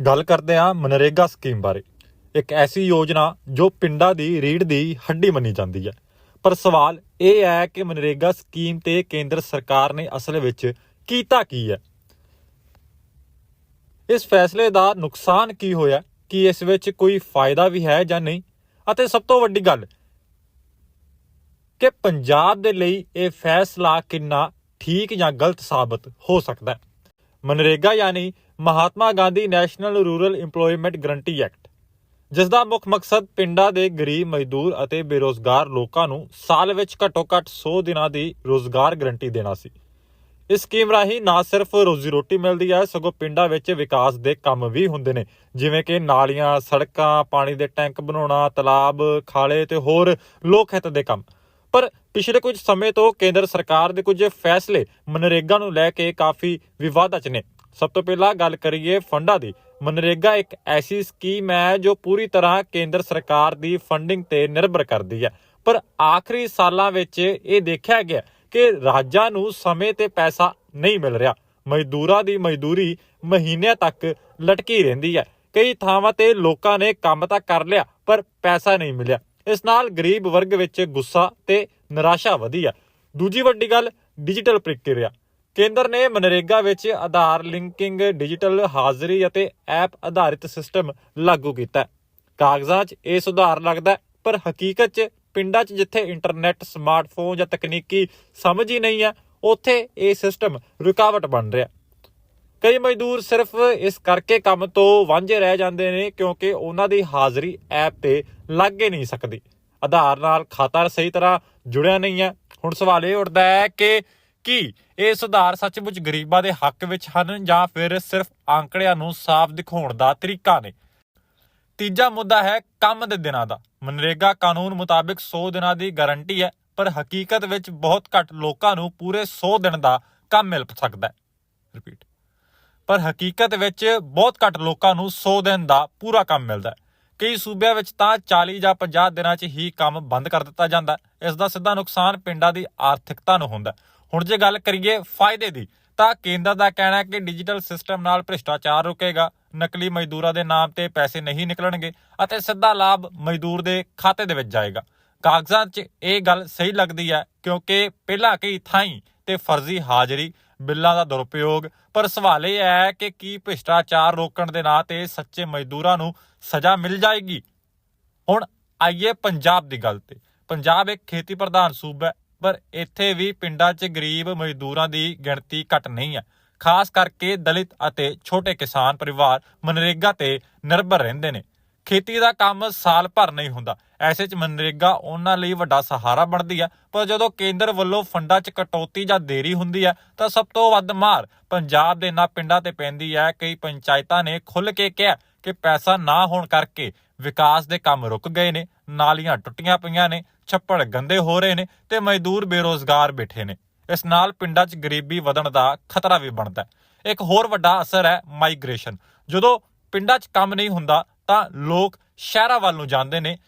ਗੱਲ ਕਰਦੇ ਹਾਂ ਮਨਰੇਗਾ ਸਕੀਮ ਬਾਰੇ। ਇੱਕ ਐਸੀ ਯੋਜਨਾ ਜੋ ਪਿੰਡਾਂ ਦੀ, ਰੀੜ ਦੀ ਹੱਡੀ ਮੰਨੀ ਜਾਂਦੀ ਹੈ। ਪਰ ਸਵਾਲ ਇਹ ਹੈ ਕਿ ਮਨਰੇਗਾ ਸਕੀਮ ਤੇ ਕੇਂਦਰ ਸਰਕਾਰ ਨੇ ਅਸਲ ਵਿੱਚ ਕੀਤਾ ਕੀ ਹੈ? ਇਸ ਫੈਸਲੇ ਦਾ ਨੁਕਸਾਨ ਕੀ ਹੋਇਆ? ਕਿ ਇਸ ਵਿੱਚ ਕੋਈ ਫਾਇਦਾ ਵੀ ਹੈ ਜਾਂ ਨਹੀਂ? ਅਤੇ ਸਭ ਤੋਂ ਵੱਡੀ ਗੱਲ, ਕਿ ਪੰਜਾਬ ਦੇ ਲਈ ਇਹ ਫੈਸਲਾ ਕਿੰਨਾ ਠੀਕ ਜਾਂ ਗਲਤ ਸਾਬਤ ਹੋ ਸਕਦਾ ਹੈ? ਮਨਰੇਗਾ ਯਾਨੀ Mahatma Gandhi national rural EMPLOYMENT guarantee act, ਜਿਸ ਦਾ ਮੁੱਖ ਮਕਸਦ ਪਿੰਡਾਂ ਦੇ ਗਰੀਬ, ਮਜ਼ਦੂਰ ਅਤੇ ਬੇਰੋਜ਼ਗਾਰ ਲੋਕਾਂ ਨੂੰ ਸਾਲ ਵਿੱਚ ਘੱਟੋ-ਘੱਟ 100 ਦਿਨਾਂ ਦੀ ਰੋਜ਼ਗਾਰ ਗਰੰਟੀ ਦੇਣਾ ਸੀ। ਇਸ ਸਕੀਮ ਰਾਹੀਂ ਨਾ ਸਿਰਫ ਰੋਜ਼ੀ ਰੋਟੀ ਮਿਲਦੀ ਹੈ, ਸਗੋਂ ਪਿੰਡਾਂ ਵਿੱਚ ਵਿਕਾਸ ਦੇ ਕੰਮ ਵੀ ਹੁੰਦੇ ਨੇ, ਜਿਵੇਂ ਕਿ ਨਾਲੀਆਂ, ਸੜਕਾਂ, ਪਾਣੀ ਦੇ ਟੈਂਕ ਬਣਾਉਣਾ, ਤਲਾਬ, ਖਾਲੇ ਤੇ ਹੋਰ ਲੋਕ ਹਿੱਤ ਦੇ ਕੰਮ। ਪਰ ਪਿਛਲੇ ਕੁਝ ਸਮੇਂ ਤੋਂ ਕੇਂਦਰ ਸਰਕਾਰ ਦੇ ਕੁਝ ਫੈਸਲੇ ਮਨਰੇਗਾ ਨੂੰ ਲੈ ਕੇ ਕਾਫੀ ਵਿਵਾਦਾਂ 'ਚ ਨੇ। ਸਭ ਤੋਂ ਪਹਿਲਾਂ ਗੱਲ ਕਰੀਏ ਫੰਡਾਂ ਦੀ। ਮਨਰੇਗਾ ਇੱਕ ਐਸੀ ਸਕੀਮ ਹੈ ਜੋ ਪੂਰੀ ਤਰ੍ਹਾਂ ਕੇਂਦਰ ਸਰਕਾਰ ਦੀ ਫੰਡਿੰਗ ਤੇ ਨਿਰਭਰ ਕਰਦੀ ਹੈ। ਪਰ ਆਖਰੀ ਸਾਲਾਂ ਵਿੱਚ ਇਹ ਦੇਖਿਆ ਗਿਆ ਕਿ ਰਾਜਾਂ ਨੂੰ ਸਮੇਂ ਤੇ ਪੈਸਾ ਨਹੀਂ ਮਿਲ ਰਿਹਾ। ਮਜ਼ਦੂਰਾਂ ਦੀ ਮਜ਼ਦੂਰੀ ਮਹੀਨਿਆਂ ਤੱਕ ਲਟਕੀ ਰਹਿੰਦੀ ਹੈ। ਕਈ ਥਾਵਾਂ ਤੇ ਲੋਕਾਂ ਨੇ ਕੰਮ ਤਾਂ ਕਰ ਲਿਆ, ਪਰ ਪੈਸਾ ਨਹੀਂ ਮਿਲਿਆ। ਇਸ ਨਾਲ ਗਰੀਬ ਵਰਗ ਵਿੱਚ ਗੁੱਸਾ ਤੇ ਨਿਰਾਸ਼ਾ ਵਧੀ ਹੈ। ਦੂਜੀ ਵੱਡੀ ਗੱਲ, ਡਿਜੀਟਲ ਪ੍ਰਕਿਰਿਆ। ਕੇਂਦਰ ਨੇ ਮਨਰੇਗਾ ਵਿੱਚ ਆਧਾਰ ਲਿੰਕਿੰਗ, ਡਿਜੀਟਲ ਹਾਜ਼ਰੀ ਅਤੇ ਐਪ ਆਧਾਰਿਤ ਸਿਸਟਮ ਲਾਗੂ ਕੀਤਾ ਕਾਗਜ਼ਾਂ 'ਚ ਇਹ ਸੁਧਾਰ ਲੱਗਦਾ ਪਰ ਹਕੀਕਤ 'ਚ ਪਿੰਡਾਂ 'ਚ ਜਿੱਥੇ ਇੰਟਰਨੈਟ, ਸਮਾਰਟਫੋਨ ਜਾਂ ਤਕਨੀਕੀ ਸਮਝ ਹੀ ਨਹੀਂ ਹੈ, ਉੱਥੇ ਇਹ ਸਿਸਟਮ ਰੁਕਾਵਟ ਬਣ ਰਿਹਾ ਕਈ ਮਜ਼ਦੂਰ ਸਿਰਫ ਇਸ ਕਰਕੇ ਕੰਮ ਤੋਂ ਵਾਂਝੇ ਰਹਿ ਜਾਂਦੇ ਨੇ ਕਿਉਂਕਿ ਉਹਨਾਂ ਦੀ ਹਾਜ਼ਰੀ ਐਪ ਤੇ ਲੱਗ ਨਹੀਂ ਸਕਦੀ। ਆਧਾਰ ਨਾਲ ਖਾਤਾ ਸਹੀ ਤਰ੍ਹਾਂ ਜੁੜਿਆ ਨਹੀਂ ਹੈ। ਹੁਣ ਸਵਾਲ ਇਹ ਉੱਠਦਾ ਹੈ ਕਿ ਕੀ ਇਹ ਸੁਧਾਰ ਸੱਚਮੁੱਚ ਗਰੀਬਾਂ ਦੇ ਹੱਕ ਵਿੱਚ ਹਨ ਜਾਂ ਫਿਰ ਸਿਰਫ ਆંકੜਿਆਂ ਨੂੰ ਸਾਫ਼ ਦਿਖਾਉਣ ਦਾ ਤਰੀਕਾ ਨੇ? ਤੀਜਾ ਮੁੱਦਾ ਹੈ ਕੰਮ ਦੇ ਦਿਨਾਂ ਦਾ। ਮਨਰੇਗਾ ਕਾਨੂੰਨ ਮੁਤਾਬਿਕ 100 ਦਿਨਾਂ ਦੀ ਗਾਰੰਟੀ ਹੈ, ਪਰ ਹਕੀਕਤ ਵਿੱਚ ਬਹੁਤ ਘੱਟ ਲੋਕਾਂ ਨੂੰ ਪੂਰੇ 100 ਦਿਨ ਦਾ ਕੰਮ ਮਿਲ ਸਕਦਾ ਹੈ। ਰਿਪੀਟ ਪਰ ਹਕੀਕਤ ਵਿੱਚ ਬਹੁਤ ਘੱਟ ਲੋਕਾਂ ਨੂੰ 100 ਦਿਨ ਦਾ ਪੂਰਾ ਕੰਮ ਮਿਲਦਾ ਹੈ। ਕਈ ਸੂਬਿਆਂ ਵਿੱਚ ਤਾਂ 40 ਜਾਂ 50 ਦਿਨਾਂ 'ਚ ਹੀ ਕੰਮ ਬੰਦ ਕਰ ਦਿੱਤਾ ਜਾਂਦਾ ਹੈ। ਇਸ ਦਾ ਸਿੱਧਾ ਨੁਕਸਾਨ ਪਿੰਡਾਂ ਦੀ ਆਰਥਿਕਤਾ ਨੂੰ ਹੁੰਦਾ ਹੈ। ਹੁਣ ਜੇ ਗੱਲ ਕਰੀਏ ਫਾਇਦੇ ਦੀ, ਤਾਂ ਕੇਂਦਰ ਦਾ ਕਹਿਣਾ ਹੈ ਕਿ ਡਿਜੀਟਲ ਸਿਸਟਮ ਨਾਲ ਭ੍ਰਿਸ਼ਟਾਚਾਰ ਰੁਕੇਗਾ, ਨਕਲੀ ਮਜ਼ਦੂਰਾਂ ਦੇ ਨਾਮ ਤੇ ਪੈਸੇ ਨਹੀਂ ਨਿਕਲਣਗੇ ਅਤੇ ਸਿੱਧਾ ਲਾਭ ਮਜ਼ਦੂਰ ਦੇ ਖਾਤੇ ਦੇ ਵਿੱਚ ਜਾਏਗਾ। ਕਾਗਜ਼ਾਂ 'ਚ ਇਹ ਗੱਲ ਸਹੀ ਲੱਗਦੀ ਹੈ ਕਿਉਂਕਿ ਪਹਿਲਾਂ ਕਈ ਥਾਈਂ ਤੇ ਫਰਜ਼ੀ ਹਾਜ਼ਰੀ, ਬਿੱਲਾਂ ਦਾ ਦੁਰਉਪਯੋਗ, ਪਰ ਸਵਾਲ ਇਹ ਹੈ ਕਿ ਕੀ ਭ੍ਰਿਸ਼ਟਾਚਾਰ ਰੋਕਣ ਦੇ ਨਾਂ ਤੇ ਸੱਚੇ ਮਜ਼ਦੂਰਾਂ ਨੂੰ ਸਜ਼ਾ ਮਿਲ ਜਾਏਗੀ? ਹੁਣ ਆਈਏ ਪੰਜਾਬ ਦੀ ਗੱਲ ਤੇ। ਪੰਜਾਬ ਇੱਕ ਖੇਤੀ ਪ੍ਰਧਾਨ ਸੂਬਾ ਹੈ ਪਰ ਇੱਥੇ ਵੀ ਪਿੰਡਾਂ 'ਚ ਗਰੀਬ ਮਜ਼ਦੂਰਾਂ ਦੀ ਗਿਣਤੀ ਘੱਟ ਨਹੀਂ ਹੈ। ਖਾਸ ਕਰਕੇ ਦਲਿਤ ਅਤੇ ਛੋਟੇ ਕਿਸਾਨ ਪਰਿਵਾਰ ਮਨਰੇਗਾ ਤੇ ਨਿਰਭਰ ਰਹਿੰਦੇ ਨੇ। ਖੇਤੀ ਦਾ ਕੰਮ ਸਾਲ ਭਰ ਨਹੀਂ ਹੁੰਦਾ। ਐਸੇ 'ਚ ਮਨਰੇਗਾ ਉਹਨਾਂ ਲਈ ਵੱਡਾ ਸਹਾਰਾ ਬਣਦੀ ਹੈ। ਪਰ ਜਦੋਂ ਕੇਂਦਰ ਵੱਲੋਂ ਫੰਡਾਂ 'ਚ ਕਟੌਤੀ ਜਾਂ ਦੇਰੀ ਹੁੰਦੀ ਹੈ, ਤਾਂ ਸਭ ਤੋਂ ਵੱਧ ਮਾਰ ਪੰਜਾਬ ਦੇ ਨਾ ਪਿੰਡਾਂ ਤੇ ਪੈਂਦੀ ਹੈ। ਕਈ ਪੰਚਾਇਤਾਂ ਨੇ ਖੁੱਲ੍ਹ ਕੇ ਕਿਹਾ ਕਿ ਪੈਸਾ ਨਾ ਹੋਣ ਕਰਕੇ ਵਿਕਾਸ ਦੇ ਕੰਮ ਰੁਕ ਗਏ ਨੇ, ਨਾਲੀਆਂ ਟੁੱਟੀਆਂ ਪਈਆਂ ਨੇ, ਛੱਪੜ ਗੰਦੇ ਹੋ ਰਹੇ ਨੇ ਤੇ ਮਜ਼ਦੂਰ ਬੇਰੋਜ਼ਗਾਰ ਬੈਠੇ ਨੇ। ਇਸ ਨਾਲ ਪਿੰਡਾਂ 'ਚ ਗਰੀਬੀ ਵਧਣ ਦਾ ਖਤਰਾ ਵੀ ਬਣਦਾ ਹੈ। ਇੱਕ ਹੋਰ ਵੱਡਾ ਅਸਰ ਹੈ ਮਾਈਗ੍ਰੇਸ਼ਨ। ਜਦੋਂ ਪਿੰਡਾਂ 'ਚ ਕੰਮ ਨਹੀਂ ਹੁੰਦਾ, ਤਾਂ ਲੋਕ ਸ਼ਹਿਰਾਂ ਵੱਲ ਨੂੰ ਜਾਂਦੇ ਨੇ,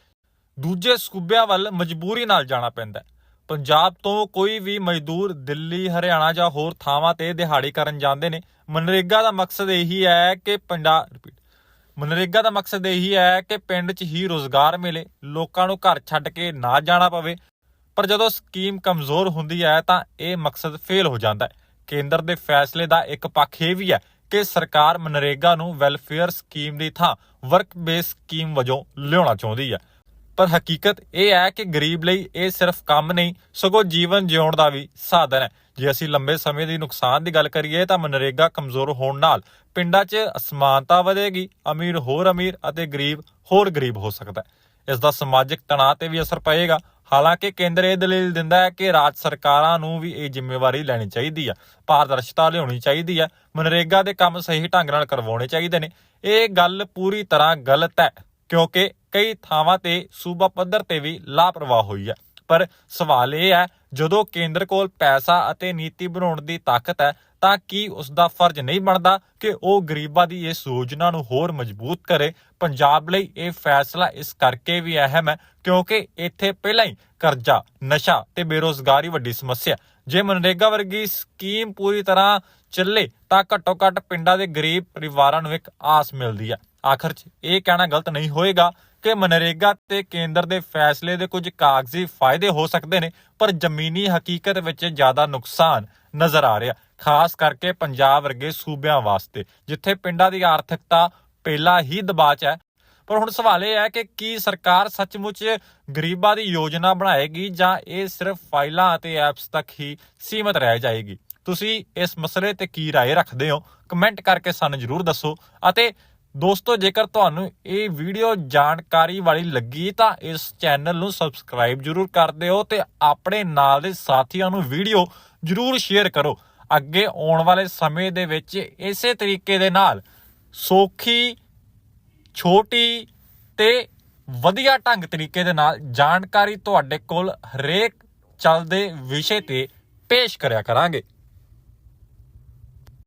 ਦੂਜੇ ਸੂਬਿਆਂ ਵੱਲ ਮਜਬੂਰੀ ਨਾਲ ਜਾਣਾ ਪੈਂਦਾ ਹੈ। ਪੰਜਾਬ ਤੋਂ ਕੋਈ ਵੀ ਮਜ਼ਦੂਰ ਦਿੱਲੀ, ਹਰਿਆਣਾ ਜਾਂ ਹੋਰ ਥਾਵਾਂ ਤੇ ਦਿਹਾੜੀ ਕਰਨ ਜਾਂਦੇ ਨੇ। ਮਨਰੇਗਾ ਦਾ ਮਕਸਦ ਇਹੀ ਹੈ ਕਿ ਪਿੰਡਾਂ ਮਨਰੇਗਾ ਦਾ ਮਕਸਦ ਇਹੀ ਹੈ ਕਿ ਪਿੰਡ 'ਚ ਹੀ ਰੋਜ਼ਗਾਰ ਮਿਲੇ, ਲੋਕਾਂ ਨੂੰ ਘਰ ਛੱਡ ਕੇ ਨਾ ਜਾਣਾ ਪਵੇ। ਪਰ ਜਦੋਂ ਸਕੀਮ ਕਮਜ਼ੋਰ ਹੁੰਦੀ ਹੈ ਤਾਂ ਇਹ ਮਕਸਦ ਫੇਲ ਹੋ ਜਾਂਦਾ ਹੈ। ਕੇਂਦਰ ਦੇ ਫੈਸਲੇ ਦਾ ਇੱਕ ਪੱਖ ਇਹ ਵੀ ਹੈ ਕਿ ਸਰਕਾਰ ਮਨਰੇਗਾ ਨੂੰ ਵੈਲਫੇਅਰ ਸਕੀਮ ਦੀ ਥਾਂ ਵਰਕ ਬੇਸ ਸਕੀਮ ਵਜੋਂ ਲਿਆਉਣਾ ਚਾਹੁੰਦੀ ਹੈ। ਪਰ ਹਕੀਕਤ ਇਹ ਹੈ ਕਿ ਗਰੀਬ ਲਈ ਇਹ ਸਿਰਫ ਕੰਮ ਨਹੀਂ, ਸਗੋਂ ਜੀਵਨ ਜਿਉਣ ਦਾ ਵੀ ਸਾਧਨ ਹੈ। ਜੇ ਅਸੀਂ ਲੰਬੇ ਸਮੇਂ ਦੀ ਨੁਕਸਾਨ ਦੀ ਗੱਲ ਕਰੀਏ ਤਾਂ ਮਨਰੇਗਾ ਕਮਜ਼ੋਰ ਹੋਣ ਨਾਲ ਪਿੰਡਾਂ 'ਚ ਅਸਮਾਨਤਾ ਵਧੇਗੀ, ਅਮੀਰ ਹੋਰ ਅਮੀਰ ਅਤੇ ਗਰੀਬ ਹੋਰ ਗਰੀਬ ਹੋ ਸਕਦਾ ਹੈ। ਇਸ ਦਾ ਸਮਾਜਿਕ ਤਣਾਅ ਤੇ ਵੀ ਅਸਰ ਪਏਗਾ। ਹਾਲਾਂਕਿ ਕੇਂਦਰ ਇਹ ਦਲੀਲ ਦਿੰਦਾ ਹੈ ਕਿ ਰਾਜ ਸਰਕਾਰਾਂ ਨੂੰ ਵੀ ਇਹ ਜ਼ਿੰਮੇਵਾਰੀ ਲੈਣੀ ਚਾਹੀਦੀ ਹੈ, ਪਾਰਦਰਸ਼ਤਾ ਲਿਆਉਣੀ ਚਾਹੀਦੀ ਹੈ, ਮਨਰੇਗਾ ਦੇ ਕੰਮ ਸਹੀ ਢੰਗ ਨਾਲ ਕਰਵਾਉਣੇ ਚਾਹੀਦੇ ਨੇ। ਇਹ ਗੱਲ ਪੂਰੀ ਤਰ੍ਹਾਂ ਗਲਤ ਹੈ। ਕਿਉਂਕਿ ਕਈ ਥਾਵਾਂ ਤੇ ਸੂਬਾ ਪੱਧਰ ਤੇ ਵੀ ਲਾਪਰਵਾਹ ਹੋਈ ਹੈ। ਪਰ ਸਵਾਲ ਇਹ ਹੈ, ਜਦੋਂ ਕੇਂਦਰ ਕੋਲ ਪੈਸਾ ਅਤੇ ਨੀਤੀ ਬਣਾਉਣ ਦੀ ਤਾਕਤ ਹੈ, ਤਾਂ ਕੀ ਉਸ ਦਾ ਫਰਜ਼ ਨਹੀਂ ਬਣਦਾ ਕਿ ਉਹ ਗਰੀਬਾਂ ਦੀ ਇਸ ਯੋਜਨਾ ਨੂੰ ਹੋਰ ਮਜ਼ਬੂਤ ਕਰੇ? ਪੰਜਾਬ ਲਈ ਇਹ ਫੈਸਲਾ ਇਸ ਕਰਕੇ ਵੀ ਅਹਿਮ ਹੈ, ਕਿਉਂਕਿ ਇੱਥੇ ਪਹਿਲਾਂ ਹੀ ਕਰਜ਼ਾ, ਨਸ਼ਾ ਤੇ ਬੇਰੋਜ਼ਗਾਰੀ ਵੱਡੀ ਸਮੱਸਿਆ ਜੇ ਮਨਰੇਗਾ ਵਰਗੀ ਸਕੀਮ ਪੂਰੀ ਤਰ੍ਹਾਂ ਚੱਲੇ, ਤਾਂ ਘੱਟੋ ਘੱਟ ਪਿੰਡਾਂ ਦੇ ਗਰੀਬ ਪਰਿਵਾਰਾਂ ਨੂੰ ਇੱਕ ਆਸ ਮਿਲਦੀ ਹੈ। ਆਖਰ 'ਚ ਇਹ ਕਹਿਣਾ ਗਲਤ ਨਹੀਂ ਹੋਏਗਾ ਕਿ ਮਨਰੇਗਾ ਤੇ ਕੇਂਦਰ ਦੇ ਫੈਸਲੇ ਦੇ ਕੁਝ ਕਾਗਜ਼ੀ ਫਾਇਦੇ ਹੋ ਸਕਦੇ ਨੇ ਪਰ ਜ਼ਮੀਨੀ ਹਕੀਕਤ ਵਿੱਚ ਜ਼ਿਆਦਾ ਨੁਕਸਾਨ ਨਜ਼ਰ ਆ ਰਿਹਾ ਖਾਸ ਕਰਕੇ ਪੰਜਾਬ ਵਰਗੇ ਸੂਬਿਆਂ ਵਾਸਤੇ ਜਿੱਥੇ ਪਿੰਡਾਂ ਦੀ ਆਰਥਿਕਤਾ ਪਹਿਲਾਂ ਹੀ ਦਬਾਅ 'ਚ ਹੈ ਪਰ ਹੁਣ ਸਵਾਲ ਇਹ ਹੈ ਕਿ ਕੀ ਸਰਕਾਰ ਸੱਚਮੁੱਚ ਗਰੀਬਾਂ ਦੀ ਯੋਜਨਾ ਬਣਾਏਗੀ ਜਾਂ ਇਹ ਸਿਰਫ ਫਾਈਲਾਂ ਅਤੇ ਐਪਸ ਤੱਕ ਹੀ ਸੀਮਤ ਰਹਿ ਜਾਏਗੀ ਤੁਸੀਂ ਇਸ ਮਸਲੇ ਤੇ ਕੀ رائے ਰੱਖਦੇ ਹੋ ਕਮੈਂਟ ਕਰਕੇ ਸਾਨੂੰ ਜਰੂਰ ਦੱਸੋ ਅਤੇ ਦੋਸਤੋ, ਜੇਕਰ ਤੁਹਾਨੂੰ ਇਹ ਵੀਡੀਓ ਜਾਣਕਾਰੀ ਵਾਲੀ ਲੱਗੀ ਤਾਂ ਇਸ ਚੈਨਲ ਨੂੰ ਸਬਸਕ੍ਰਾਈਬ ਜਰੂਰ ਕਰ ਦਿਓ ਤੇ ਆਪਣੇ ਨਾਲ ਦੇ ਸਾਥੀਆਂ ਨੂੰ ਵੀਡੀਓ ਜਰੂਰ ਸ਼ੇਅਰ ਕਰੋ। ਅੱਗੇ ਆਉਣ ਵਾਲੇ ਸਮੇਂ ਦੇ ਵਿੱਚ ਇਸੇ ਤਰੀਕੇ ਦੇ ਨਾਲ ਸੌਖੀ, ਛੋਟੀ ਤੇ ਵਧੀਆ ਢੰਗ ਤਰੀਕੇ ਦੇ ਨਾਲ ਜਾਣਕਾਰੀ ਤੁਹਾਡੇ ਕੋਲ ਹਰੇਕ ਚੱਲਦੇ ਵਿਸ਼ੇ ਤੇ ਪੇਸ਼ ਕਰਿਆ ਕਰਾਂਗੇ।